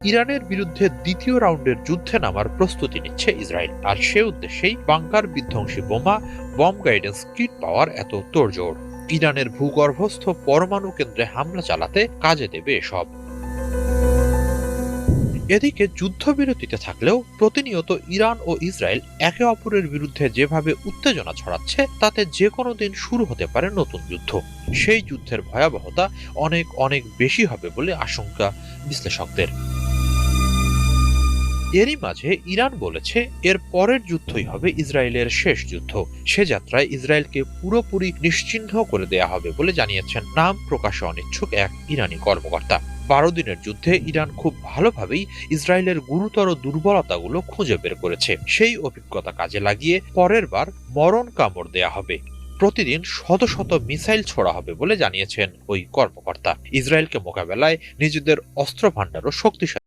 ইরানের বিরুদ্ধে দ্বিতীয় রাউন্ডের যুদ্ধে নামার প্রস্তুতি নিচ্ছে ইসরায়েল। আর সে উদ্দেশ্যেই বাংকার বিধ্বংসী বোমা, বম গাইডেন্স, কিট পাওয়ার এত তোড়জোড়। ইরানের ভূগর্ভস্থ পরমাণু কেন্দ্রে হামলা চালাতে কাজে দেবে এসব। এদিকে যুদ্ধবিরতিতে থাকলেও প্রতিনিয়ত ইরান ও ইসরায়েল একে অপরের বিরুদ্ধে যেভাবে উত্তেজনা ছড়াচ্ছে, তাতে যে কোনো দিন শুরু হতে পারে নতুন যুদ্ধ। সেই যুদ্ধের ভয়াবহতা অনেক অনেক বেশি হবে বলে আশঙ্কা বিশ্লেষকদের। এরই মাঝে ইরান বলেছে, এর পরের যুদ্ধই হবে ইসরায়েলের শেষ যুদ্ধ। সে যাত্রায় ইসরায়েলকে পুরোপুরি নিশ্চিহ্ন করে দেয়া হবে বলে জানিয়েছেন নাম প্রকাশে অনিচ্ছুক এক ইরানি কর্মকর্তা। বারো দিনের যুদ্ধে ইরান খুব ভালোভাবেই ইসরায়েলের গুরুতর দুর্বলতাগুলো খুঁজে বের করেছে। সেই অভিজ্ঞতা কাজে লাগিয়ে পরের বার মরণ কামড় দেয়া হবে। প্রতিদিন শত শত মিসাইল ছোড়া হবে বলে জানিয়েছেন ওই কর্মকর্তা। ইসরায়েলকে মোকাবেলায় নিজেদের অস্ত্র ভাণ্ডারও শক্তিশালী